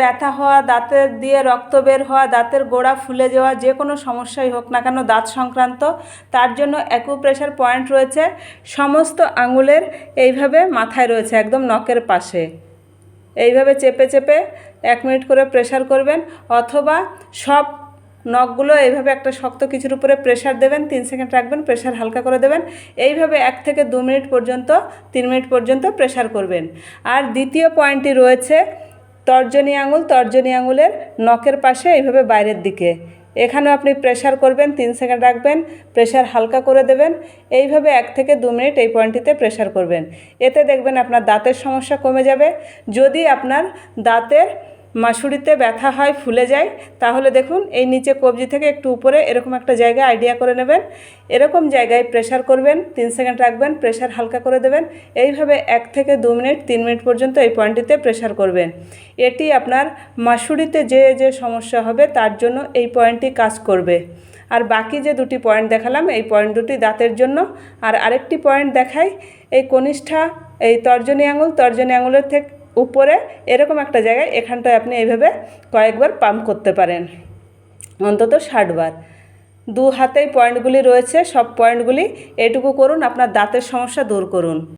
ব্যথা হওয়া, দাঁতের দিয়ে রক্ত বের হওয়া, দাঁতের গোড়া ফুলে যাওয়া, যে কোনো সমস্যাই হোক না কেন দাঁত সংক্রান্ত, তার জন্য অ্যাকুপ্রেশার পয়েন্ট রয়েছে। সমস্ত আঙুলের এইভাবে মাথায় রয়েছে, একদম নখের পাশে। এইভাবে চেপে চেপে এক মিনিট করে প্রেশার করবেন, অথবা সব নখগুলো এইভাবে একটা শক্ত কিছুর উপরে প্রেশার দেবেন, তিন সেকেন্ড রাখবেন প্রেশার হালকা করে দেবেন। এইভাবে এক থেকে দু মিনিট পর্যন্ত, তিন মিনিট পর্যন্ত প্রেশার করবেন। আর দ্বিতীয় পয়েন্টটি রয়েছে তর্জনী আঙুল, তর্জনী আঙুলের নখের পাশে এইভাবে বাইরের দিকে। এখানে আপনি প্রেশার করবেন, তিন সেকেন্ড রাখবেন প্রেশার হালকা করে দেবেন। এইভাবে এক থেকে দু মিনিট এই পয়েন্টটিতে প্রেশার করবেন। এতে দেখবেন আপনার দাঁতের সমস্যা কমে যাবে। যদি আপনার দাঁতের মাসুড়িতে ব্যথা হয়, ফুলে যায়, তাহলে দেখুন এই নিচে কবজি থেকে একটু উপরে এরকম একটা জায়গা আইডিয়া করে নেবেন। এরকম জায়গায় প্রেশার করবেন, তিন সেকেন্ড রাখবেন প্রেশার হালকা করে দেবেন। এইভাবে এক থেকে দু মিনিট, তিন মিনিট পর্যন্ত এই পয়েন্টটিতে প্রেশার করবেন। এটি আপনার মাসুরিতে যে যে সমস্যা হবে তার জন্য এই পয়েন্টটি কাজ করবে। আর বাকি যে দুটি পয়েন্ট দেখালাম, এই পয়েন্ট দুটি দাঁতের জন্য। আর আরেকটি পয়েন্ট দেখাই, এই কনিষ্ঠা, এই তর্জনী আঙুল, তর্জনী আঙুলের থেকে উপরে এরকম একটা জায়গায় এখানটায় আপনি এইভাবে কয়েকবার পাম্প করতে পারেন। অন্তত ষাটবার। দু হাতেই পয়েন্টগুলি রয়েছে, সব পয়েন্টগুলি এটুকু করুন, আপনার দাঁতের সমস্যা দূর করুন।